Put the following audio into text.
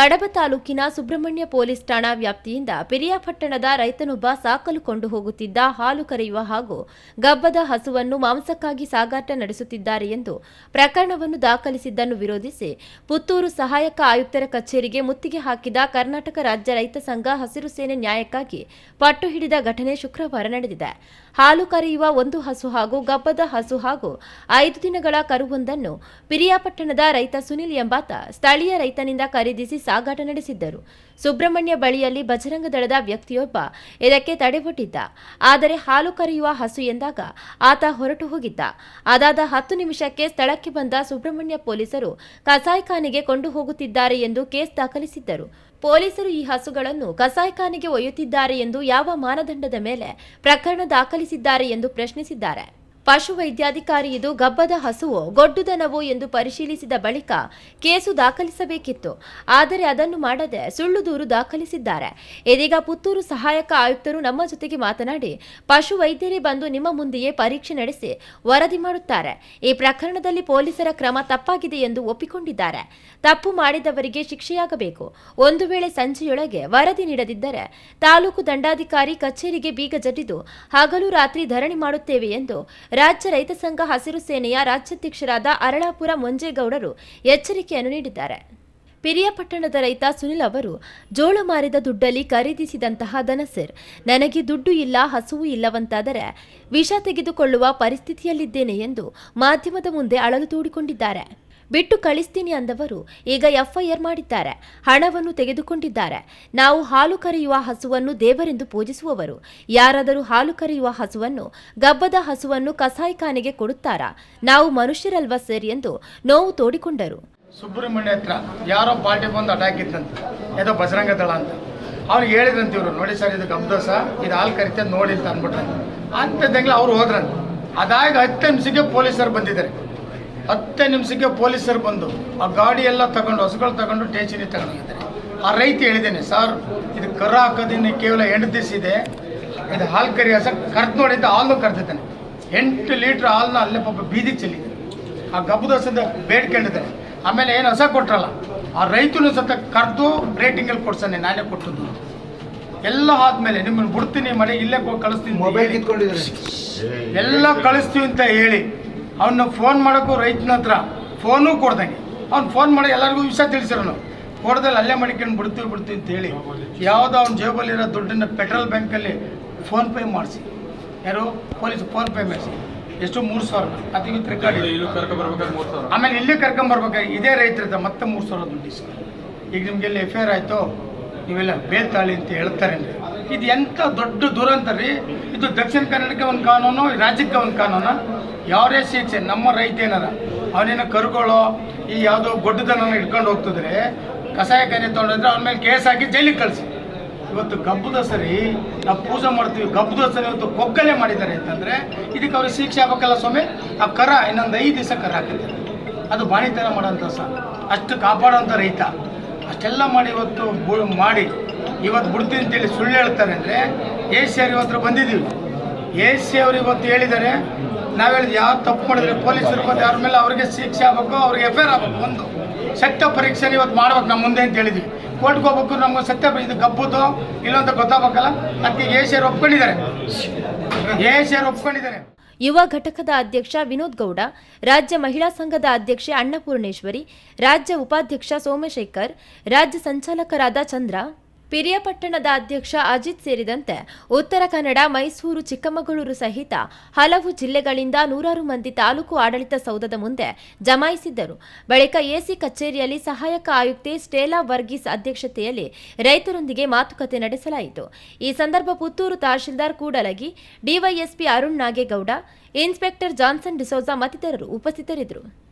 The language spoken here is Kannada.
ಕಡಬ ತಾಲೂಕಿನ ಸುಬ್ರಹ್ಮಣ್ಯ ಪೊಲೀಸ್ ಠಾಣಾ ವ್ಯಾಪ್ತಿಯಿಂದ ಪಿರಿಯಾಪಟ್ಟಣದ ರೈತನೊಬ್ಬ ಸಾಕಲು ಕೊಂಡು ಹೋಗುತ್ತಿದ್ದ ಹಾಲು ಕರೆಯುವ ಹಾಗೂ ಗಬ್ಬದ ಹಸುವನ್ನು ಮಾಂಸಕ್ಕಾಗಿ ಸಾಗಾಟ ನಡೆಸುತ್ತಿದ್ದಾರೆ ಎಂದು ಪ್ರಕರಣವನ್ನು ದಾಖಲಿಸಿದ್ದನ್ನು ವಿರೋಧಿಸಿ ಪುತ್ತೂರು ಸಹಾಯಕ ಆಯುಕ್ತರ ಕಚೇರಿಗೆ ಮುತ್ತಿಗೆ ಹಾಕಿದ ಕರ್ನಾಟಕ ರಾಜ್ಯ ರೈತ ಸಂಘ ಹಸಿರು ಸೇನೆ ನ್ಯಾಯಕ್ಕಾಗಿ ಪಟ್ಟು ಹಿಡಿದ ಘಟನೆ ಶುಕ್ರವಾರ ನಡೆದಿದೆ. ಹಾಲು ಕರೆಯುವ ಒಂದು ಹಸು ಹಾಗೂ ಗಬ್ಬದ ಹಸು ಹಾಗೂ ಐದು ದಿನಗಳ ಕರುವೊಂದನ್ನು ಪಿರಿಯಾಪಟ್ಟಣದ ರೈತ ಸುನಿಲ್ ಎಂಬಾತ ಸ್ಥಳೀಯ ರೈತನಿಂದ ಖರೀದಿಸಿ ಸಾಗಾಟ ನಡೆಸಿದ್ದರು. ಸುಬ್ರಹ್ಮಣ್ಯ ಬಳಿಯಲ್ಲಿ ಬಜರಂಗ ದಳದ ವ್ಯಕ್ತಿಯೊಬ್ಬ ಇದಕ್ಕೆ ತಡೆಬೊಟ್ಟಿದ್ದ ಆದರೆ ಹಾಲು ಕರೆಯುವ ಹಸು ಎಂದಾಗ ಆತ ಹೊರಟು ಹೋಗಿದ್ದ. ಅದಾದ ಹತ್ತು ನಿಮಿಷಕ್ಕೆ ಸ್ಥಳಕ್ಕೆ ಬಂದ ಸುಬ್ರಹ್ಮಣ್ಯ ಪೊಲೀಸರು ಕಸಾಯಿಖಾನೆಗೆ ಕೊಂಡು ಹೋಗುತ್ತಿದ್ದಾರೆ ಎಂದು ಕೇಸ್ ದಾಖಲಿಸಿದ್ದರು. ಪೊಲೀಸರು ಈ ಹಸುಗಳನ್ನು ಕಸಾಯಿಖಾನೆಗೆ ಒಯ್ಯುತ್ತಿದ್ದಾರೆ ಎಂದು ಯಾವ ಮಾನದಂಡದ ಮೇಲೆ ಪ್ರಕರಣ ದಾಖಲಿಸಿದ್ದಾರೆ ಎಂದು ಪ್ರಶ್ನಿಸಿದ್ದಾರೆ. ಪಶು ವೈದ್ಯಾಧಿಕಾರಿ ಇದು ಗಬ್ಬದ ಹಸುವೋ ಗೊಡ್ಡುದನವೋ ಎಂದು ಪರಿಶೀಲಿಸಿದ ಬಳಿಕ ಕೇಸು ದಾಖಲಿಸಬೇಕಿತ್ತು. ಆದರೆ ಅದನ್ನು ಮಾಡದೆ ಸುಳ್ಳು ದೂರು ದಾಖಲಿಸಿದ್ದಾರೆ. ಇದೀಗ ಪುತ್ತೂರು ಸಹಾಯಕ ಆಯುಕ್ತರು ನಮ್ಮ ಜೊತೆಗೆ ಮಾತನಾಡಿ, ಪಶು ವೈದ್ಯರೇ ಬಂದು ನಿಮ್ಮ ಮುಂದೆಯೇ ಪರೀಕ್ಷೆ ನಡೆಸಿ ವರದಿ ಮಾಡುತ್ತಾರೆ. ಈ ಪ್ರಕರಣದಲ್ಲಿ ಪೊಲೀಸರ ಕ್ರಮ ತಪ್ಪಾಗಿದೆ ಎಂದು ಒಪ್ಪಿಕೊಂಡಿದ್ದಾರೆ. ತಪ್ಪು ಮಾಡಿದವರಿಗೆ ಶಿಕ್ಷೆಯಾಗಬೇಕು. ಒಂದು ವೇಳೆ ಸಂಜೆಯೊಳಗೆ ವರದಿ ನೀಡದಿದ್ದರೆ ತಾಲೂಕು ದಂಡಾಧಿಕಾರಿ ಕಚೇರಿಗೆ ಬೀಗ ಜಡಿದು ಹಗಲು ರಾತ್ರಿ ಧರಣಿ ಮಾಡುತ್ತೇವೆ ಎಂದು ರಾಜ್ಯ ರೈತ ಸಂಘ ಹಸಿರು ಸೇನೆಯ ರಾಜ್ಯಾಧ್ಯಕ್ಷರಾದ ಅರಳಾಪುರ ಮಂಜೇಗೌಡರು ಎಚ್ಚರಿಕೆಯನ್ನು ನೀಡಿದ್ದಾರೆ. ಪಿರಿಯಾಪಟ್ಟಣದ ರೈತ ಸುನಿಲ್ ಅವರು, ಜೋಳ ಮಾರಿದ ದುಡ್ಡಲ್ಲಿ ಖರೀದಿಸಿದಂತಹ ದನಸಿರ್ ನನಗೆ ದುಡ್ಡು ಇಲ್ಲ, ಹಸುವು ಇಲ್ಲವಂತಾದರೆ ವಿಷ ತೆಗೆದುಕೊಳ್ಳುವ ಪರಿಸ್ಥಿತಿಯಲ್ಲಿದ್ದೇನೆ ಎಂದು ಮಾಧ್ಯಮದ ಮುಂದೆ ಅಳಲು ತೋಡಿಕೊಂಡಿದ್ದಾರೆ. ಬಿಟ್ಟು ಕಳಿಸ್ತೀನಿ ಅಂದವರು ಈಗ ಎಫ್ಐಆರ್ ಮಾಡಿದ್ದಾರೆ. ಹಣವನ್ನು ತೆಗೆದುಕೊಂಡಿದ್ದಾರೆ. ನಾವು ಹಾಲು ಕರೆಯುವ ಹಸುವನ್ನು ದೇವರೆಂದು ಪೂಜಿಸುವವರು. ಯಾರಾದರೂ ಹಾಲು ಕರೆಯುವ ಹಸುವನ್ನು, ಗಬ್ಬದ ಹಸುವನ್ನು ಕಸಾಯಿಖಾನೆಗೆ ಕೊಡುತ್ತಾರಾ? ನಾವು ಮನುಷ್ಯರಲ್ವಾ ಸರ್ ಎಂದು ನೋವು ತೋಡಿಕೊಂಡರು. ಸುಬ್ರಹ್ಮಣ್ಯ ಹತ್ರ ಯಾರೋ ಪಾರ್ಟಿ ಬಂದು ಅಟಾಕಿತ್ತಂತ ಏನೋ ಬಜರಂಗ ದಳ ಅಂತ. ಅವ್ರು ಹೇಳಿದ್ರಂತ ಇವರು, ನೋಡಿ ಸರ್, ಇದು ಗಬ್ದೋಸ ಇದು ಹಾಲು ಕರಿತ ನೋಡಿ ಅಂತ ಅಂದ್ಬಿಟ್ರೆ ಅಂಥದ್ದಂಗ್ಲೆ ಅವ್ರು ಹೋದ್ರಂತ. ಅದಾಗ ಹತ್ತು ನಿಮಿಷಕ್ಕೆ ಪೊಲೀಸರು ಬಂದಿದ್ದಾರೆ. ಹತ್ತು ನಿಮಿಷಕ್ಕೆ ಪೊಲೀಸರು ಬಂದು ಆ ಗಾಡಿ ಎಲ್ಲ ತಗೊಂಡು ಹಸುಗಳು ತಗೊಂಡು ಟೇಚರಿ ತಗೊಂಡೋಗಿದ್ದಾರೆ. ಆ ರೈತ ಹೇಳಿದ್ದೇನೆ ಸರ್ ಇದು ಕರ ಹಾಕೋದಿನ್ನು ಕೇವಲ ಎಂಟು ದಿವಸ ಇದೆ. ಇದು ಹಾಲು ಕರಿ ಹಸ ಕರ್ದು ನೋಡಿದ್ದ ಹಾಲು ಕರ್ದಿದ್ದಾನೆ. ಎಂಟು ಲೀಟ್ರ್ ಹಾಲನ್ನ ಅಲ್ಲೇ ಪಾಪ ಬೀದಿ ಚೆಲ್ಲಿದೆ ಆ ಗಬ್ಬದ ಹಸದ ಬೇಡ್ಕೊಂಡಿದ್ದಾನೆ ಆಮೇಲೆ ಏನು ಹೊಸ ಕೊಟ್ರಲ್ಲ ಆ ರೈತನು ಸತ ಕರೆದು ರೇಟಿಂಗಲ್ಲಿ ಕೊಡ್ಸಾನೆ ನಾನೇ ಕೊಟ್ಟದ್ದು. ಎಲ್ಲ ಆದ್ಮೇಲೆ ನಿಮ್ಮನ್ನು ಬಿಡ್ತೀನಿ ಮನೆ ಇಲ್ಲೇ ಕಳಿಸ್ತೀನಿ ಮೊಬೈಲ್. ಎಲ್ಲ ಕಳಿಸ್ತೀವಿ ಅಂತ ಹೇಳಿ ಅವನ್ನ ಫೋನ್ ಮಾಡೋಕ್ಕೂ ರೈತನ ಹತ್ರ ಫೋನು ಕೊಡ್ದಂಗೆ. ಅವ್ನು ಫೋನ್ ಮಾಡಿ ಎಲ್ಲರಿಗೂ ವಿಷಯ ತಿಳಿಸಿರೋನು ಕೊಡ್ದಲ್ಲಿ ಅಲ್ಲೇ ಮಾಡ್ಕೊಂಡು ಬಿಡ್ತೀವಿ ಬಿಡ್ತೀವಿ ಅಂತ ಹೇಳಿ ಯಾವುದೋ ಅವ್ನ ಜೇಬಲ್ಲಿರೋ ದುಡ್ಡನ್ನು ಪೆಟ್ರೋಲ್ ಬ್ಯಾಂಕಲ್ಲಿ ಫೋನ್ ಪೇ ಮಾಡಿಸಿ. ಯಾರು? ಪೊಲೀಸ್ ಫೋನ್ ಪೇ ಮಾಡಿಸಿ. ಎಷ್ಟು? ಮೂರು ಸಾವಿರ. ಅದಕ್ಕೆ ಇದೆ ಆಮೇಲೆ ಇಲ್ಲಿ ಕರ್ಕೊಂಬರ್ಬೇಕಾ ಇದೇ ರೈತರದ ಮತ್ತೆ ಮೂರು ಸಾವಿರ ದುಡ್ಡು ಈಗ ನಿಮಗೆಲ್ಲ ಎಫ್ ಐ ಆರ್ ಆಯಿತು ನೀವೆಲ್ಲ ಬೇಲ್ತಾಳಿ ಅಂತ ಹೇಳ್ತಾರೆ ಅಂದ್ರೆ, ಇದು ಎಂಥ ದೊಡ್ಡ ದುರಂತ ರೀ? ಇದು ದಕ್ಷಿಣ ಕನ್ನಡಕ್ಕೆ ಒಂದು ಕಾನೂನು ರಾಜ್ಯಕ್ಕೆ ಒಂದು ಕಾನೂನು. ಯಾವರೇ ಶಿಕ್ಷೆ, ನಮ್ಮ ರೈತ ಏನಾರ ಅವನೇನು ಕರುಗಳು, ಈ ಯಾವುದೋ ಗೊಡ್ಡದನ ಇಟ್ಕೊಂಡು ಹೋಗ್ತಿದ್ರೆ ಕಸಾಯ ಖಾನೆ ತೊಗೊಂಡಿದ್ರೆ ಅವನ ಮೇಲೆ ಕೇಸ್ ಹಾಕಿ ಜೈಲಿಗೆ ಕಳಿಸಿ. ಇವತ್ತು ಗಬ್ಬು ದಸರಿ, ನಾವು ಪೂಜೆ ಮಾಡ್ತೀವಿ, ಗಬ್ಬು ದಸರಿ ಇವತ್ತು ಕೊಕ್ಕಲೆ ಮಾಡಿದ್ದಾರೆ ಅಂತಂದ್ರೆ, ಇದಕ್ಕೆ ಅವ್ರಿಗೆ ಶಿಕ್ಷೆ ಆಗ್ಬೇಕಲ್ಲ ಸ್ವಾಮಿ? ಆ ಕರ ಇನ್ನೊಂದು ಐದು ದಿವಸ ಕರ ಹಾಕಿದ್ದಾರೆ ಅದು ಬಾಣಿತನ ಮಾಡೋಂಥ ಸಹ ಅಷ್ಟು ಕಾಪಾಡೋಂಥ ರೈತ. ಅಷ್ಟೆಲ್ಲ ಮಾಡಿ ಇವತ್ತು ಮಾಡಿ. ಇವತ್ತು ಬಿಡ್ತೀನಿ ಅಂತೇಳಿ ಸುಳ್ಳು ಹೇಳ್ತಾರೆ ಅಂದರೆ ಎ ಸಿ ಅವ್ರು ಇವತ್ತು ಬಂದಿದ್ದೀವಿ. ಎ ಸಿ ಅವರು ಇವತ್ತು ಹೇಳಿದ್ದಾರೆ, ನಾವು ಹೇಳಿದ್ವಿ ಯಾವ ತಪ್ಪು ಮಾಡಿದ್ರೆ ಪೊಲೀಸರು ಬಂದು ಅವ್ರ ಮೇಲೆ ಅವ್ರಿಗೆ ಶಿಕ್ಷೆ ಆಗಬೇಕು, ಅವ್ರಿಗೆ ಎಫ್ ಐ ಆಗ್ಬೇಕು ಒಂದು. ಸತ್ಯ ಪರೀಕ್ಷೆ ಇವತ್ತು ಮಾಡ್ಬೇಕು ನಮ್ಮ ಮುಂದೆ ಅಂತ ಹೇಳಿದ್ವಿ. ಕೋರ್ಟ್ಗೆ ಹೋಗ್ಬೇಕು ನಮ್ಗೆ ಸತ್ಯ ಇದು ಗಬ್ಬುದು, ಇಲ್ಲೊಂದು ಗೊತ್ತಾಗಬೇಕಲ್ಲ? ಅದಕ್ಕೆ ಎ ಸಿ ಅವ್ರು ಒಪ್ಕೊಂಡಿದ್ದಾರೆ. ಎ ಸಿ ಅವ್ರು ಒಪ್ಕೊಂಡಿದ್ದಾರೆ. ಯುವ ಘಟಕದ ಅಧ್ಯಕ್ಷ ವಿನೋದ್ ಗೌಡ, ರಾಜ್ಯ ಮಹಿಳಾ ಸಂಘದ ಅಧ್ಯಕ್ಷೆ ಅನ್ನಪೂರ್ಣೇಶ್ವರಿ ರಾಜ್ಯ ಉಪಾಧ್ಯಕ್ಷ ಸೋಮಶೇಖರ್, ರಾಜ್ಯ ಸಂಚಾಲಕರಾದ ಚಂದ್ರ ಪಿರಿಯಾಪಟ್ಟಣದ ಅಧ್ಯಕ್ಷ ಅಜಿತ್ ಸೇರಿದಂತೆ ಉತ್ತರ ಕನ್ನಡ, ಮೈಸೂರು, ಚಿಕ್ಕಮಗಳೂರು ಸಹಿತ ಹಲವು ಜಿಲ್ಲೆಗಳಿಂದ ನೂರಾರು ಮಂದಿ ತಾಲೂಕು ಆಡಳಿತ ಸೌಧದ ಮುಂದೆ ಜಮಾಯಿಸಿದ್ದರು. ಬಳಿಕ ಎಸಿ ಕಚೇರಿಯಲ್ಲಿ ಸಹಾಯಕ ಆಯುಕ್ತೆ ಸ್ಟೇಲಾ ವರ್ಗೀಸ್ ಅಧ್ಯಕ್ಷತೆಯಲ್ಲಿ ರೈತರೊಂದಿಗೆ ಮಾತುಕತೆ ನಡೆಸಲಾಯಿತು. ಈ ಸಂದರ್ಭ Puttur tahsildar Kudalagi, DYSP Arun Nagegowda, inspector Johnson D'Souza ಮತ್ತಿತರರು ಉಪಸ್ಥಿತರಿದ್ದರು.